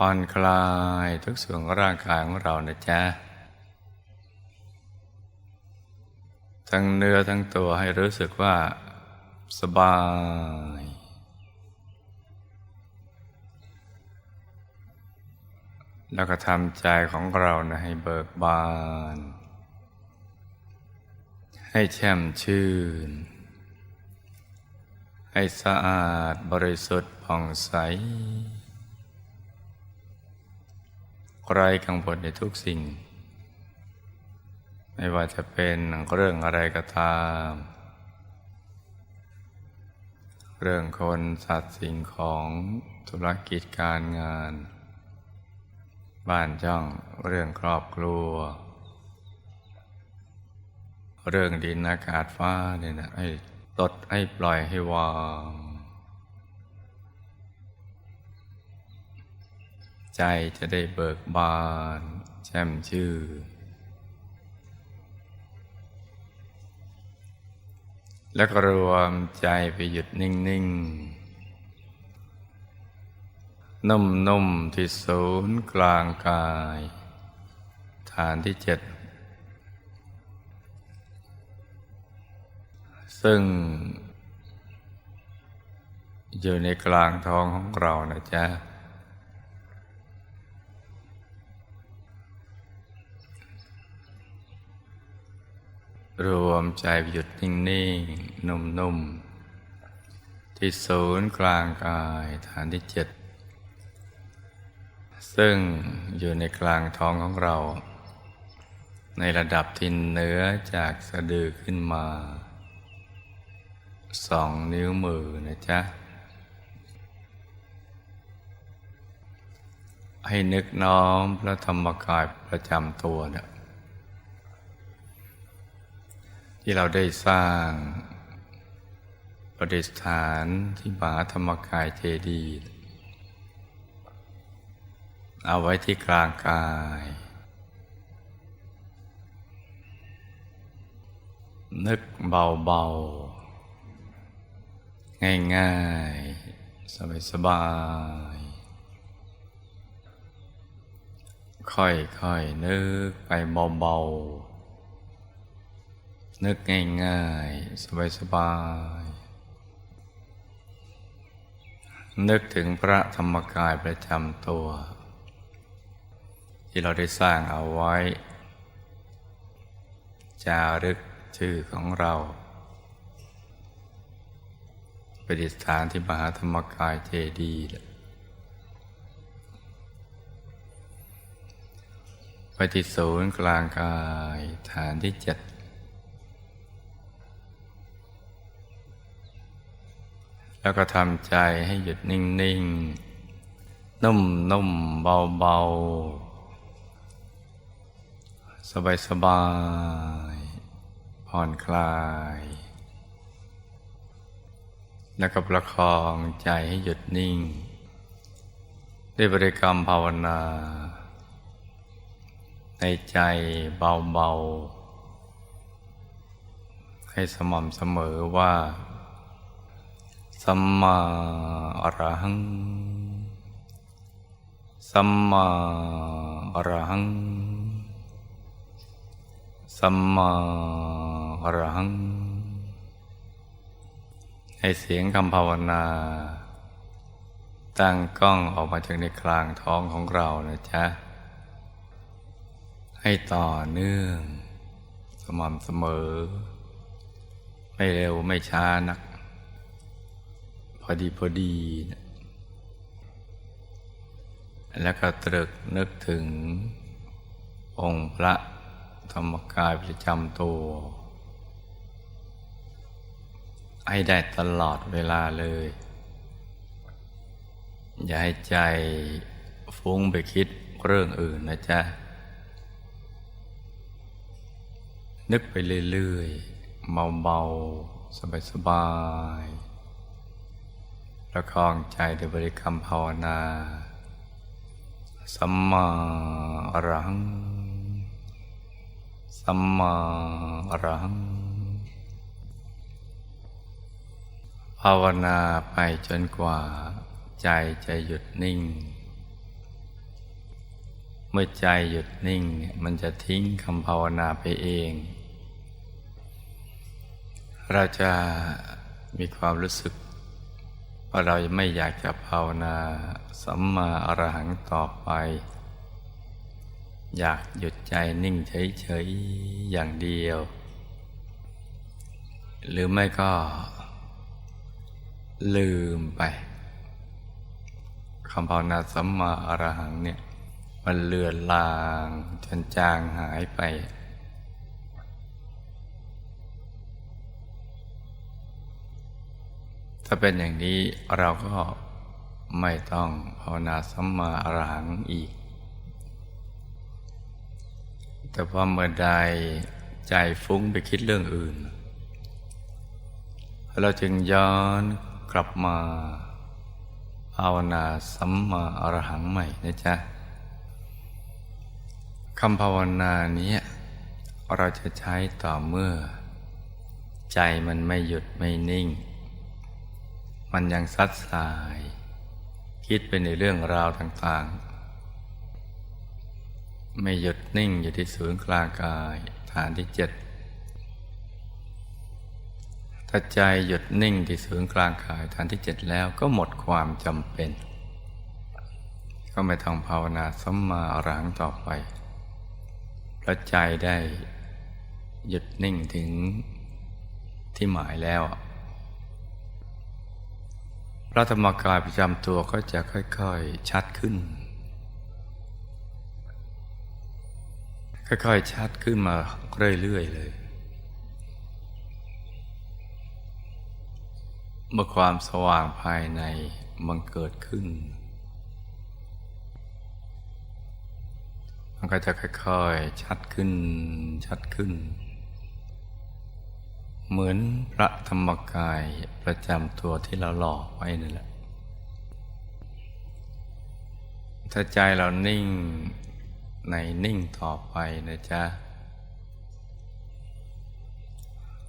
ผ่อนคลายทุกส่วนของร่างกายของเรานะจ๊ะ ทั้งเนื้อทั้งตัวให้รู้สึกว่าสบาย แล้วก็ทำใจของเรานะให้เบิกบาน ให้แช่มชื่น ให้สะอาดบริสุทธิ์ผ่องใส ไร้กังวลในทุกสิ่ง ไม่ว่าจะเป็นเรื่องอะไรก็ตาม เรื่องคนสัตว์สิ่งของธุรกิจการงาน บ้านจ้องเรื่องครอบครัว เรื่องดินอากาศฟ้าเนี่ยนะให้ตดให้ปล่อยให้วาง ใจจะได้เบิกบานแช่มชื่นแล้วก็รวมใจไปหยุดนิ่งๆนุ่มๆที่ศูนย์กลางกาย ฐานที่เจ็ด ซึ่ง อยู่ในกลางท้องของเรานะจ๊ะ รวมใจหยุดนิ่งๆนุ่มๆที่ศูนย์กลางกายฐานที่เจ็ดซึ่งอยู่ในกลางท้องของเรา ในระดับที่เหนือจากสะดือขึ้นมาสองนิ้วมือนะจ๊ะ ให้นึกน้อมพระธรรมกายประจำตัวเนี่ย ที่เราได้สร้างประดิษฐานที่มหาธรรมกายเจดีย์เอาไว้ที่กลางกาย นึกเบาๆ ง่ายๆ สบายๆ ค่อยๆ นึกไปเบาๆ นึกง่ายๆ สบายๆ นึกถึงพระธรรมกายประจำตัว ที่เราได้สร้างเอาไว้ จารึกชื่อของเราประดิษฐานที่มหาธรรมกายเจดีย์ปที่ศูนกลางกายฐานที่เจ็ด แล้วก็ทำใจให้หยุดนิ่งๆนุ่มๆเบาๆสบายๆผ่อนคลาย แล้วก็ประคองใจให้หยุดนิ่ง ด้วยบริกรรมภาวนา ในใจเบาๆ ให้สม่ำเสมอว่า สัมมาอรหัง สัมมาอรหัง สัมมาอรหัง ให้เสียงคำภาวนา ตั้งกล้องออกมาจากในกลางท้องของเรานะจ๊ะ ให้ต่อเนื่อง สม่ำเสมอ ไม่เร็วไม่ช้านัก อดีพอดีนะแล้วก็ตรึกนึกถึง องค์พระธรรมกายประจำตัว ให้ได้ตลอดเวลาเลย อย่าให้ใจฟุ้งไปคิดเรื่องอื่นนะจ๊ะ นึกไปเรื่อยๆ เบาๆ สบายๆ ประคองใจด้วยบริกรรมภาวนาสัมมาอรหัง สัมมาอรหัง ภาวนาไปจนกว่า ใจจะหยุดนิ่ง เมื่อใจหยุดนิ่งเนี่ยมันจะทิ้งคำภาวนาไปเอง เราจะมีความรู้สึก ว่าเราไม่อยากจะภาวนาสัมมาอรหังต่อไป อยากหยุดใจนิ่งเฉยๆอย่างเดียว หรือไม่ก็ ลืมไปคำภาวนาสัมมาอรหังเนี่ย มันเลือนลางจนจางหายไป ถ้าเป็นอย่างนี้เราก็ไม่ต้องภาวนาสัมมาอรหังอีก แต่พอเมื่อใดใจฟุ้งไปคิดเรื่องอื่น เราจึงย้อนกลับมาภาวนาสัมมาอรหังใหม่นะจ๊ะคำภาวนานี้เราจะใช้ต่อเมื่อ ใจมันไม่หยุดไม่นิ่ง มันยังซัดสาย คิดไปในเรื่องราวต่างๆ ไม่หยุดนิ่งอยู่ที่ศูนย์กลางกาย ฐานที่เจ็ดถ้าใจหยุดนิ่งที่ศูนย์กลางกายฐานที่เจ็ดแล้วก็หมดความจำเป็น ก็ไม่ต้องภาวนาสัมมาอรังต่อไปเพราะใจได้หยุดนิ่งถึงที่หมายแล้ว ระธรรมกายประจำตัวก็จะค่อยๆชัดขึ้น ค่อยๆชัดขึ้นมาเรื่อยๆเลย เมื่อความสว่างภายในมันเกิดขึ้น มันก็จะค่อยๆชัดขึ้นชัดขึ้น เหมือนพระธรรมกายประจำตัวที่เราหล่อไว้นั่นแหละ ถ้าใจเรานิ่งในนิ่งต่อไปนะจ๊ะ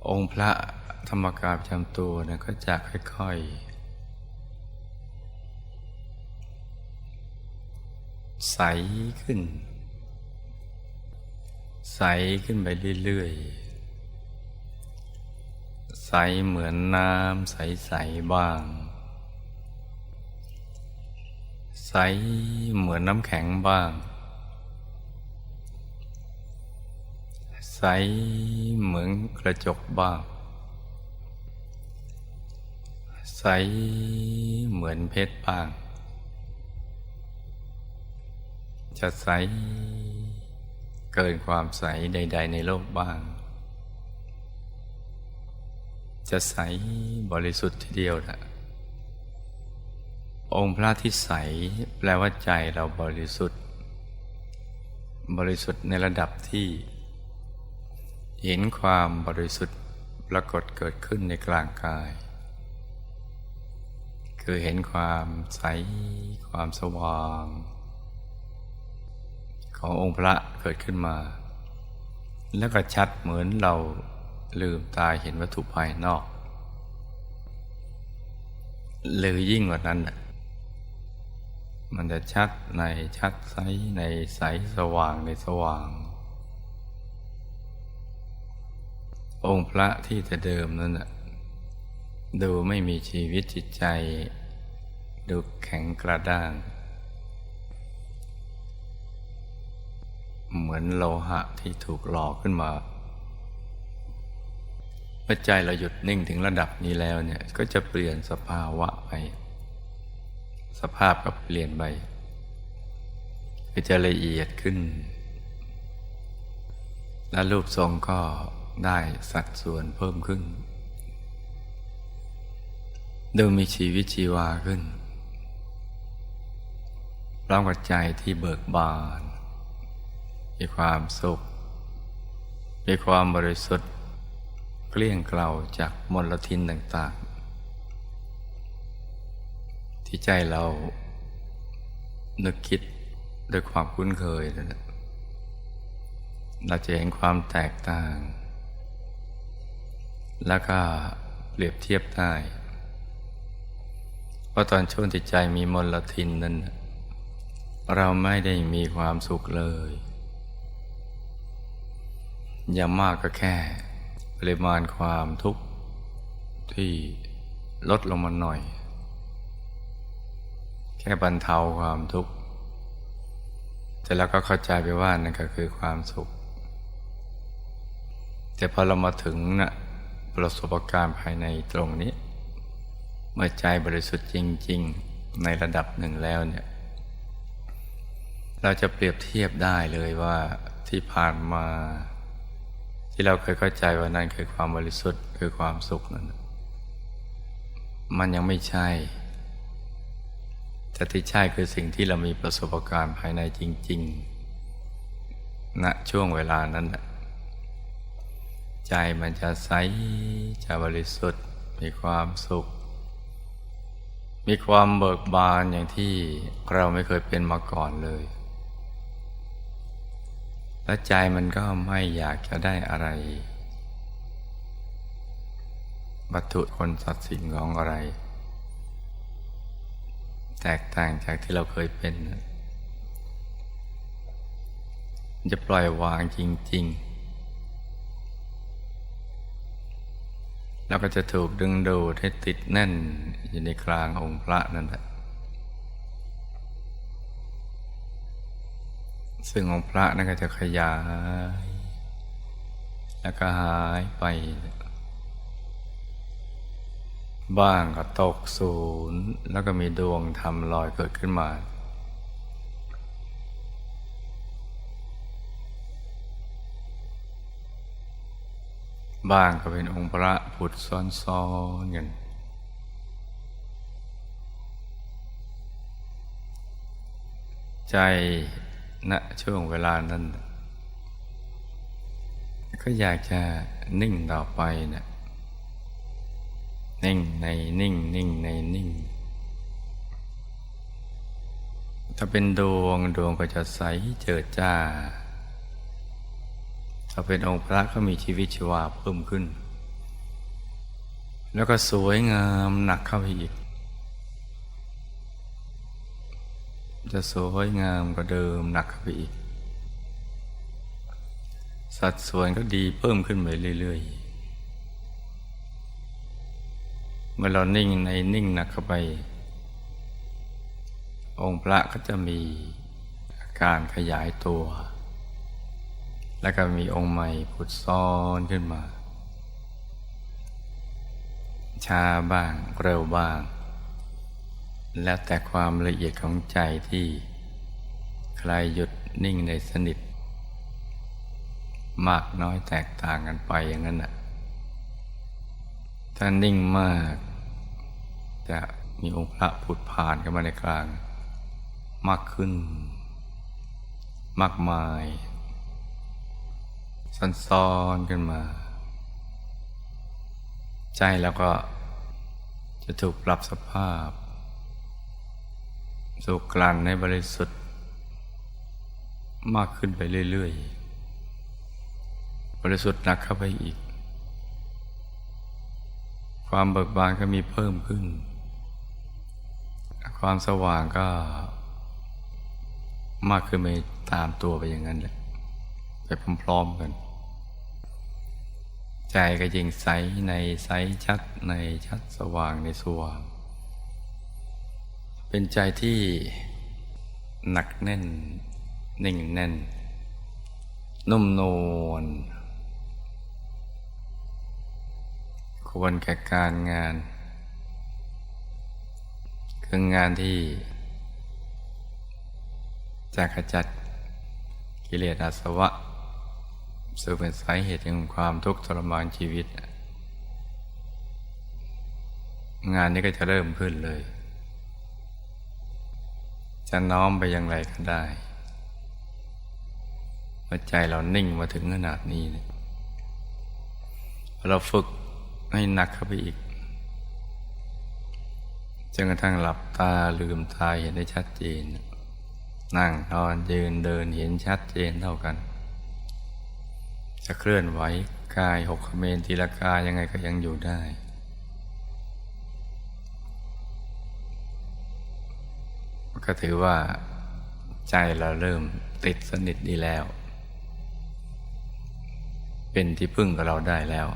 องค์พระธรรมกายประจำตัวนะก็จะค่อยๆ ใสขึ้น ใสขึ้นไปเรื่อยๆ ใสเหมือนน้ำใสๆบ้าง ใสเหมือนน้ำแข็งบ้าง ใสเหมือนกระจกบ้าง ใสเหมือนเพชรบ้าง จะใสเกินความใสใด ๆ ในโลกบ้าง จะใสบริสุทธิ์ทีเดียวนะองค์พระที่ใสแปลว่าใจเราบริสุทธิ์ บริสุทธิ์ในระดับที่ เห็นความบริสุทธิ์ปรากฏเกิดขึ้นในกลางกาย คือเห็นความใสความสว่าง ขององค์พระเกิดขึ้นมา แล้วก็ชัดเหมือนเรา ลืมตาเห็นวัตถุภายนอกหรือยิ่งกว่านั้นน่ะมันจะชัดในชัดใสในใสสว่างในสว่าง องค์พระที่แต่เดิมนั้นน่ะดูไม่มีชีวิตจิตใจ ดูแข็งกระด้าง เหมือนโลหะที่ถูกหล่อขึ้นมา มื่อใจเราหยุดนิ่งถึงระดับนี้แล้วเนี่ยก็จะเปลี่ยนสภาวะไป สภาพก็เปลี่ยนไปก็จะละเอียดขึ้น และรูปทรงก็ได้สัดส่วนเพิ่มขึ้น ดูมีชีวิตชีวาขึ้นพร้อมกับใจที่เบิกบาน มีความสุข มีความบริสุทธิ์ เกลี้ยงเกลาจากมลทินต่าง ๆ ที่ใจเรานึกคิดด้วยความคุ้นเคยนั่นแหละเราจะเห็นความแตกต่าง แล้วก็เปรียบเทียบได้ว่าตอนช่วงที่ใจมีมลทินนั้น เราไม่ได้มีความสุขเลย อย่างมากก็แค่ ปริมาณความทุกข์ที่ลดลงมาหน่อย แค่บรรเทาความทุกข์แต่แล้วก็เข้าใจไปว่านั่นก็คือความสุข แต่พอเรามาถึงนะ่ะประสบการณ์ภายในตรงนี้ เมื่อใจบริสุทธิ์จริง ๆ ในระดับหนึ่งแล้วเนี่ย เราจะเปรียบเทียบได้เลยว่าที่ผ่านมา ที่เราเคยเข้าใจว่านั่นคือความบริสุทธิ์คือความสุขนั้นมันยังไม่ใช่แต่ที่ใช่คือสิ่งที่เรามีประสบการณ์ภายในจริงๆณนะช่วงเวลานั้นใจมันจะใสจะบริสุทธิ์มีความสุข มีความเบิกบานอย่างที่เราไม่เคยเป็นมาก่อนเลย และใจมันก็ไม่อยากจะได้อะไร วัตถุคนสัตว์สิ่งของอะไร แตกต่างจากที่เราเคยเป็น จะปล่อยวางจริง ๆ แล้วก็จะถูกดึงดูดให้ติดแน่นอยู่ในกลางองค์พระนั่นแหละ ซึ่งองค์พระนั่นก็จะขยาย แล้วก็หายไป บ้างก็ตกศูนย์ แล้วก็มีดวงธรรมลอยเกิดขึ้นมาบ้างก็เป็นองค์พระผุดซ้อนๆกันใจ ณช่วงเวลานั้น ก็อยากจะนิ่งต่อไปนะนิ่งในนิ่งนิ่งในนิ่ง ถ้าเป็นดวงดวงก็จะใสเจิดจ้า ถ้าเป็นองค์พระก็มีชีวิตชีวาเพิ่มขึ้น แล้วก็สวยงามหนักเข้าไปอีก จะสวยงามกว่าเดิมหนักเข้าไปอีก สัดส่วนก็ดีเพิ่มขึ้นไปเรื่อยๆ เมื่อเรานิ่งในนิ่งหนักเข้าไป องค์พระก็จะมีอาการขยายตัว แล้วก็มีองค์ใหม่ผุดซ้อนขึ้นมาช้าบ้างเร็วบ้าง แล้วแต่ความละเอียดของใจที่ใครหยุดนิ่งในสนิท มากน้อยแตกต่างกันไปอย่างนั้นน่ะถ้านิ่งมาก จะมีองค์พระผุดผ่านเข้ามาในกลาง มากขึ้น มากมายซ้อนๆขึ้นมา ใจแล้วก็จะถูกปรับสภาพ สุกลั่นในบริสุทธิ์ มากขึ้นไปเรื่อย ๆ บริสุทธิ์หนักเข้าไปอีก ความเบิกบานก็มีเพิ่มขึ้น ความสว่างก็มากขึ้นไปตามตัวไปอย่างนั้นแหละ ไปพร้อมๆกัน ใจก็ยิ่งใสในใสชัดในชัดสว่างในสว่าง เป็นใจที่หนักแน่น นิ่งแน่น นุ่มนวลควรแก่การงาน คืองานที่จะขจัดกิเลสอาสวะซึ่งเป็นสาเหตุแห่งความทุกข์ทรมานชีวิต งานนี้ก็จะเริ่มขึ้นเลย จะน้อมไปอย่างไรก็ได้เมื่อใจเรานิ่งมาถึงขนาดนี้เนี่ยเราฝึกให้หนักเข้าไปอีกจนกระทั่งหลับตาลืมตาเห็นได้ชัดเจน นั่งนอนยืนเดินเห็นชัดเจนเท่ากัน จะเคลื่อนไหวกายหกเมรทีละกายยังไงก็ยังอยู่ได้ ก็ถือว่า ใจเราเริ่มติดสนิทดีแล้ว เป็นที่พึ่งกับเราได้แล้ว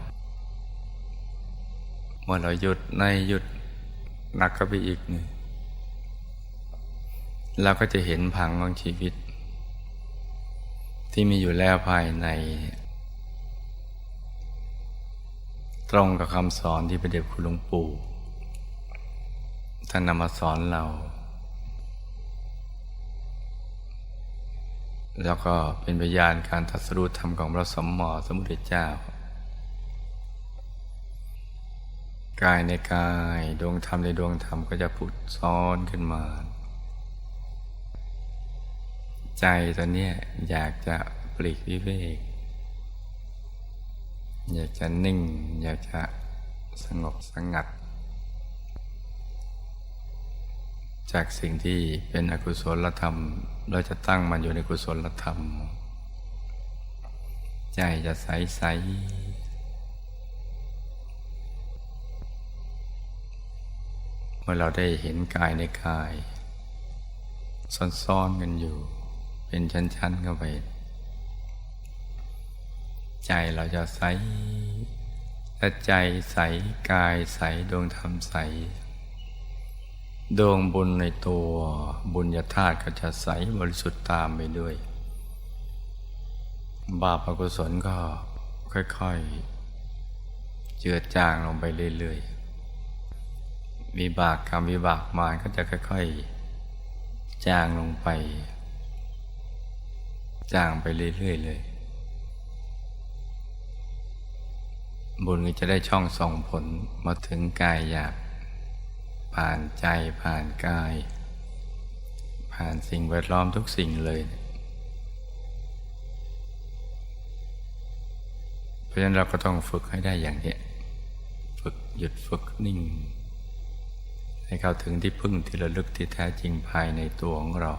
เมื่อเราหยุดในหยุดหนักเข้าไปอีกหนึ่งเราก็จะเห็นพังของชีวิต ที่มีอยู่แล้วภายใน ตรงกับคำสอนที่พระเดชคุณหลวงปู่ท่านนำมาสอนเรา แล้วก็เป็นพยานการตรัสรู้ธรรมของพระสมมอสมุทรเจ้า กายในกายดวงธรรมในดวงธรรมก็จะผุดซ้อนขึ้นมา ใจตัวเนี้ยอยากจะปลีกวิเวก อยากจะนิ่ง อยากจะสงบสงัด จากสิ่งที่เป็นอกุศลธรรม เราจะตั้งมันอยู่ในกุศลธรรม ใจจะใสใสเมื่อเราได้เห็นกายในกาย ซ่อนๆกันอยู่ เป็นชั้นๆเข้าไป ใจเราจะใสถ้าใจใสกายใสดวงธรรมใส ดวงบุญในตัวบุญญาธาตุก็จะใสบริสุทธิ์ตามไปด้วย บาปอกุศลก็ค่อยๆ เจือจางลงไปเรื่อยๆ วิบากกรรมวิบากมารก็จะค่อยๆ จางลงไป จางไปเรื่อยๆเลย บุญก็จะได้ช่องส่งผลมาถึงกายหยาบ ผ่านใจผ่านกาย ผ่านสิ่งแวดล้อมทุกสิ่งเลย เพราะฉะนั้นเราก็ต้องฝึกให้ได้อย่างนี้ฝึกหยุดฝึกนิ่ง ให้เข้าถึงที่พึ่งที่ระลึกที่แท้จริงภายในตัวของเรา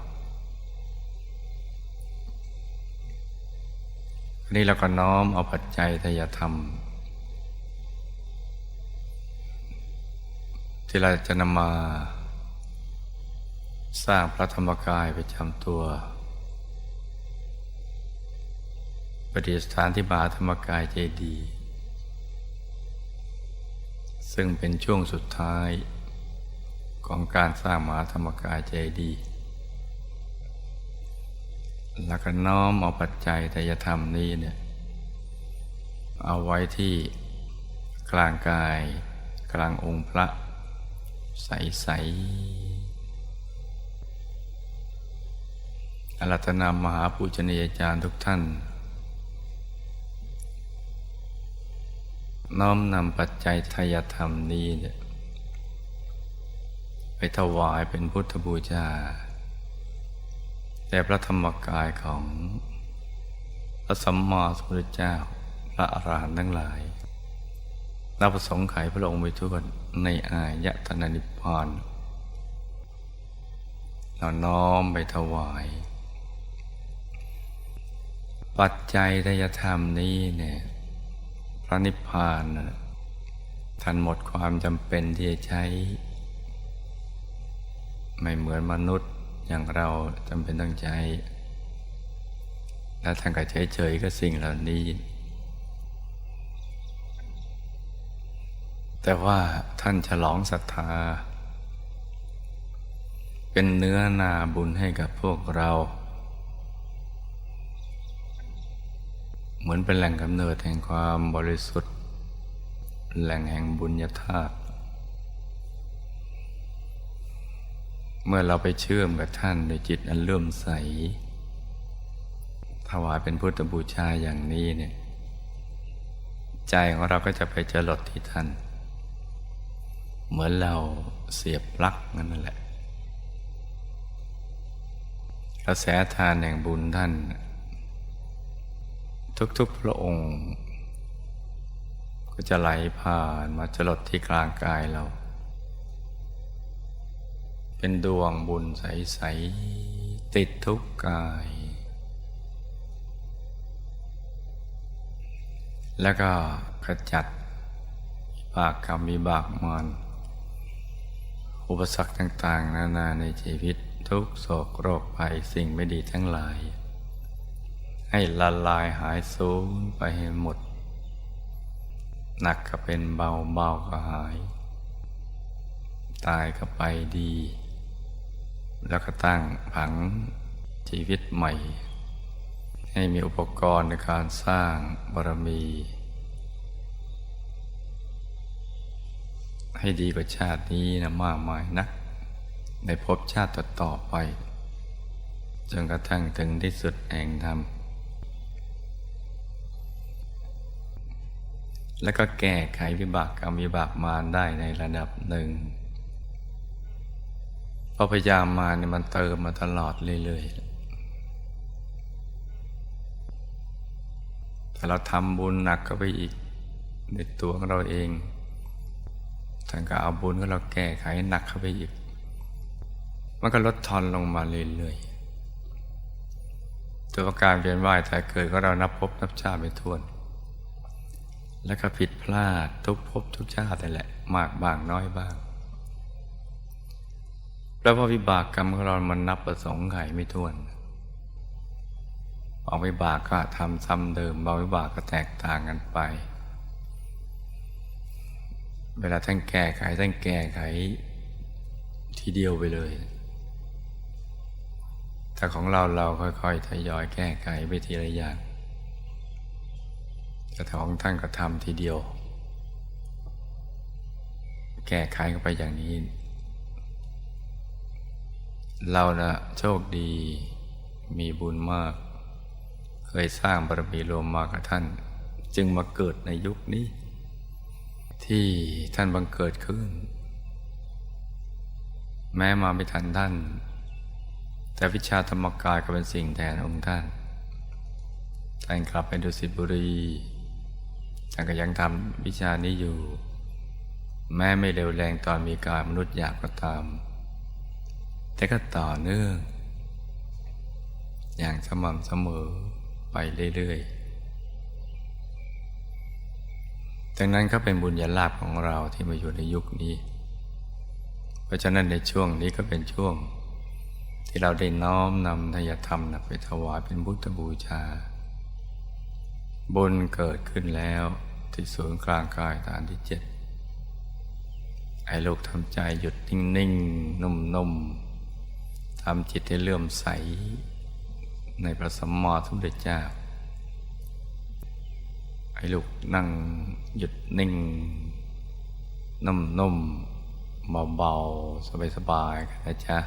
อันนี้เราก็น้อมเอาปัจจัยทายธรรม ที่เราจะนำมา สร้างพระธรรมกายประจำตัวประดิษฐานที่มหาธรรมกายเจดีย์ซึ่งเป็นช่วงสุดท้ายของการสร้างมหาธรรมกายเจดีย์แล้วก็น้อมเอาปัจจัยทายธรรมนี้เนี่ยเอาไว้ที่กลางกายกลางองค์พระ ใสๆอารัตนามหาปูชนียาจารย์ทุกท่าน น้อมนำปัจจัยทายธรรมนี้เนี่ยไปถวายเป็นพุทธบูชาแต่พระธรรมกายของพระสัมมาสัมพุทธเจ้า พระอรหันต์ทั้งหลาย นับประสงค์ไขพระองค์ไปทั่วในอายตนะนิพพานเราน้อมไปถวาย ปัจจัยทายธรรมนี้เนี่ยพระนิพพานท่านหมดความจำเป็นที่จะใช้ ไม่เหมือนมนุษย์อย่างเราจำเป็นต้องใช้ และท่านก็เฉยๆกับสิ่งเหล่านี้ แต่ว่าท่านฉลองศรัทธา เป็นเนื้อนาบุญให้กับพวกเรา เหมือนเป็นแหล่งกำเนิดแห่งความบริสุทธิ์ แหล่งแห่งบุญญาธาตุเมื่อเราไปเชื่อมกับท่านด้วยจิตอันเลื่อมใส ถวายเป็นพุทธบูชาอย่างนี้เนี่ย ใจของเราก็จะไปเจรดที่ท่าน เหมือนเราเสียบปลั๊กนั่นแหละ กระแสทานแห่งบุญท่าน ทุกๆพระองค์ ก็จะไหลผ่านมาจรดที่กลางกายเรา เป็นดวงบุญใส ๆ ติดทุกกาย แล้วก็ขจัดวิบากกรรมวิบากมาร อุปสรรคต่าง ๆ นานาในชีวิตทุกโศกโรคภัยสิ่งไม่ดีทั้งหลาย ให้ละลายหายสูญไปให้หมด หนักก็เป็นเบาเบาก็หาย ตายก็ไปดี แล้วก็ตั้งผังชีวิตใหม่ ให้มีอุปกรณ์ในการสร้างบารมี ให้ดีกว่าชาตินี้นะมากมายนักในภพชาติต่อๆไป จนกระทั่งถึงที่สุดแห่งธรรม แล้วก็แก้ไขวิบากกรรมวิบากมารได้ในระดับหนึ่งเพราะพยายามมาเนี่ยมันเติมมาตลอดเรื่อยๆ ถ้าเราทำบุญหนักก็ไปอีกในตัวของเราเอง ท่านก็เอาบุญของเราแก้ไขหนักเข้าไปอีก มันก็ลดทอนลงมาเรื่อยๆตัวการเวียนว่ายแต่เกิดก็เรานับพบนับชาติไม่ถ้วน แล้วก็ผิดพลาดทุกภพทุกชาตินั่นแหละ มากบ้างน้อยบ้าง แล้วพอวิบากกรรมของเรามันนับประสงค์ไขไม่ถ้วนบางวิบากก็ทำซ้ำเดิมบาวิบากก็แตกต่างกันไป เวลาท่านแก้ไขท่านแก้ไขทีเดียวไปเลย แต่ของเราเราค่อยๆทยอยแก้ไขไปทีละอย่างแต่ของท่านก็ทำทีเดียว แก้ไขกันไปอย่างนี้ เรานะโชคดีมีบุญมาก เคยสร้างบารมีรวมมากับท่าน จึงมาเกิดในยุคนี้ ที่ท่านบังเกิดขึ้น แม้มาไม่ทันท่าน แต่วิชาธรรมกายก็เป็นสิ่งแทนองค์ท่าน ท่านกลับไปดุสิตบุรีท่านก็ยังทำวิชานี้อยู่ แม้ไม่เร็วแรงตอนมีกายมนุษย์อยากก็ตาม แต่ก็ต่อเนื่อง อย่างสม่ำเสมอไปเรื่อยๆ ดังนั้นก็เป็นบุญญาลาภของเราที่มาอยู่ในยุคนี้ เพราะฉะนั้นในช่วงนี้ก็เป็นช่วง ที่เราได้น้อมนำทายธรรมนะไปถวายเป็นพุทธบูชาบุญเกิดขึ้นแล้วที่ศูนย์กลางกายฐานที่เจ็ดไอ้ลูกทำใจหยุดนิ่งๆนุ่มๆทำจิตให้เลื่อมใส ในพระสัมมาสัมพุทธเจ้า ให้ลูกนั่งหยุดนิ่งนุ่มๆเบาๆสบายๆกันนะจ๊ะ